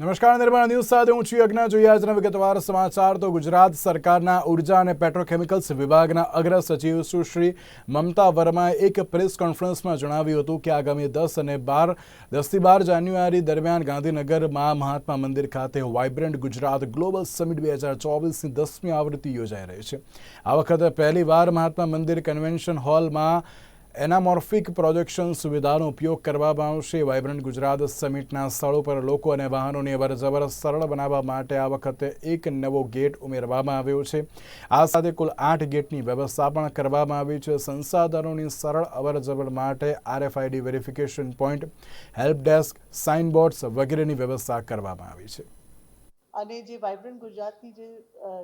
નમસ્કાર નિર્માણ ન્યૂઝ સાથે હું છું યજ્ઞ. જોઈએ આજના વિગતવાર સમાચાર. તો ગુજરાત સરકારના ઊર્જા અને પેટ્રોકેમિકલ્સ વિભાગના અગ્ર સચિવ સુશ્રી મમતા વર્માએ એક પ્રેસ કોન્ફરન્સમાં જણાવ્યું હતું કે આગામી દસ અને બાર દસથી બાર જાન્યુઆરી દરમિયાન ગાંધીનગરમાં મહાત્મા મંદિર ખાતે વાઇબ્રન્ટ ગુજરાત ગ્લોબલ સમિટ બે હજાર ચોવીસની દસમી આવૃત્તિ યોજાઈ રહી છે. આ વખતે પહેલીવાર મહાત્મા મંદિર કન્વેન્શન હોલમાં એનામોર્ફિક પ્રોજેક્શન સુવિધાનો ઉપયોગ કરવામાં આવશે. વાઇબ્રન્ટ ગુજરાત સમિટના સ્થળો પર લોકો અને વાહનોની અવરજવર સરળ બનાવવા માટે આ વખતે એક નવો ગેટ ઉમેરવામાં આવ્યો છે. આ સાથે કુલ આઠ ગેટની વ્યવસ્થા પણ કરવામાં આવી છે. સંસાધનોની સરળ અવરજવર માટે RFID verification point, help desk, signboards વગેરેની વ્યવસ્થા કરવામાં આવી છે. અને જે વાઇબ્રન્ટ ગુજરાતની જે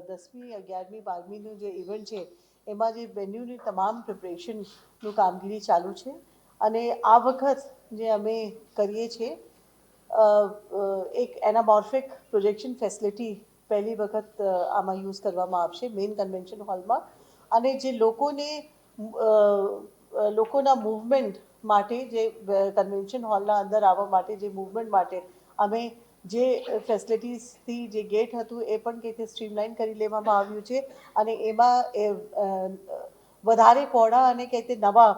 દસમી અગિયારમી બારમીનું જે ઇવેન્ટ છે એમાં જે વેન્યુની તમામ પ્રિપરેશનનું કામગીરી ચાલુ છે. અને આ વખત જે અમે કરીએ છીએ એક એનામોર્ફિક પ્રોજેક્શન ફેસિલિટી પહેલી વખત આમાં યુઝ કરવામાં આવશે મેઇન કન્વેન્શન હોલમાં અને જે લોકોને લોકોના મૂવમેન્ટ માટે જે કન્વેન્શન હોલના અંદર આવવા માટે જે મૂવમેન્ટ માટે અમે જે ફેસિલિટીઝથી જે ગેટ હતું એ પણ કંઈક સ્ટ્રીમલાઇન કરી લેવામાં આવ્યું છે. અને એમાં, એ વધારે પહોળા અને કઈ તે નવા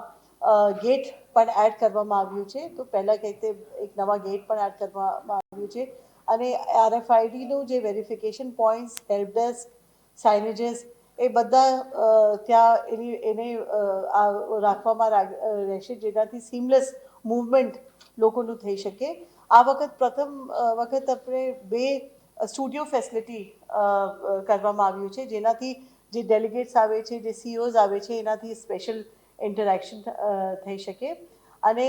ગેટ પણ એડ કરવામાં આવ્યું છે. તો પહેલાં કઈ તે એક નવા ગેટ પણ એડ કરવામાં આવ્યું છે. અને આરએફઆઈડીનું જે verification points help desk signages એ બધા ત્યાં એની, એને રાખવામાં રહેશે જેનાથી સીમલેસ મૂવમેન્ટ લોકોનું થઈ શકે. આ વખત પ્રથમ વખત આપણે બે સ્ટુડિયો ફેસિલિટી કરવામાં આવ્યું છે, જેનાથી જે ડેલિગેટ્સ આવે છે, જે સીઓઝ આવે છે, એનાથી સ્પેશિયલ ઇન્ટરેક્શન થઈ શકે. અને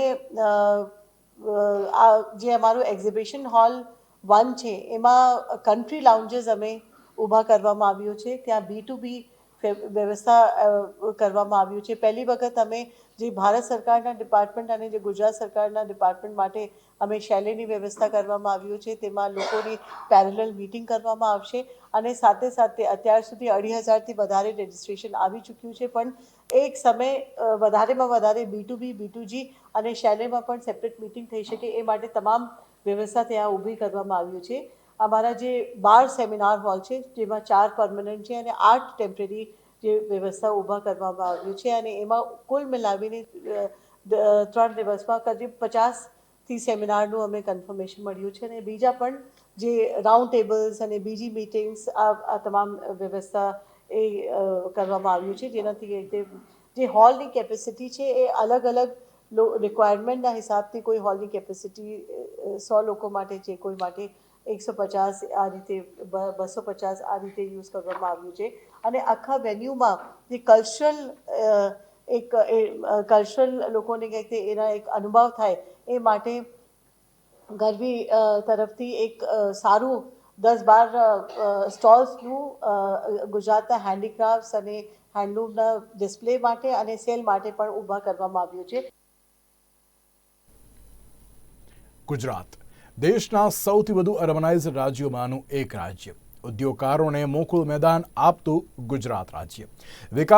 આ જે અમારું એક્ઝિબિશન હોલ વન છે, એમાં કન્ટ્રી લાઉન્જીસ અમે ઊભા કરવામાં આવ્યું છે. ત્યાં બી ટુ બી વ્યવસ્થા કરવામાં આવ્યું છે. પહેલી વખત અમે જે ભારત સરકારના ડિપાર્ટમેન્ટ અને જે ગુજરાત સરકારના ડિપાર્ટમેન્ટ માટે અમે શૈલીની વ્યવસ્થા કરવામાં આવ્યું છે. તેમાં લોકોની પેરેલલ મીટિંગ કરવામાં આવશે અને સાથે સાથે અત્યાર સુધી અઢી હજારથી વધારે રજિસ્ટ્રેશન આવી ચૂક્યું છે. પણ એક સમય વધારેમાં વધારે બી ટુ બી બી જી અને શૈલીમાં પણ સેપરેટ મીટિંગ થઈ શકે એ માટે તમામ વ્યવસ્થા ત્યાં ઊભી કરવામાં આવ્યું છે. અમારા જે બાર સેમિનાર હોલ છે, જેમાં ચાર પરમનન્ટ છે અને આઠ ટેમ્પરરી જે વ્યવસ્થા ઊભા કરવામાં આવ્યું છે અને એમાં કુલ મિલાવીને ત્રણ દિવસમાં કરીબ પચાસથી સેમિનારનું અમે કન્ફર્મેશન મળ્યું છે અને બીજા પણ જે રાઉન્ડ ટેબલ્સ અને બીજી મીટિંગ્સ આ તમામ વ્યવસ્થા એ કરવામાં આવ્યું છે. જેનાથી જે હોલની કેપેસિટી છે એ અલગ અલગ રિક્વાયરમેન્ટના હિસાબથી કોઈ હોલની કેપેસિટી સો લોકો માટે છે કોઈ માટે એકસો પચાસ આ રીતે બસો પચાસ આ રીતે યુઝ કરવામાં આવ્યું છે. અને આખા વેન્યુમાં જે કલ્ચરલ એક કલ્ચરલ લોકોને કંઈક એના એક અનુભવ થાય એ માટે ગરબી તરફથી એક સારું દસ બાર સ્ટોલ્સનું ગુજરાતના હેન્ડીક્રાફ્ટ્સ અને હેન્ડલૂમના ડિસ્પ્લે માટે અને સેલ માટે પણ ઊભા કરવામાં આવ્યું છે. ગુજરાત. દેશના સૌથી વધુ અર્બનાઇઝ રાજ્યોમાંનું એક રાજ્ય. ઉદ્યોગકારોને મોકળું મેદાન આપતું ગુજરાત રાજ્ય. વિકાસ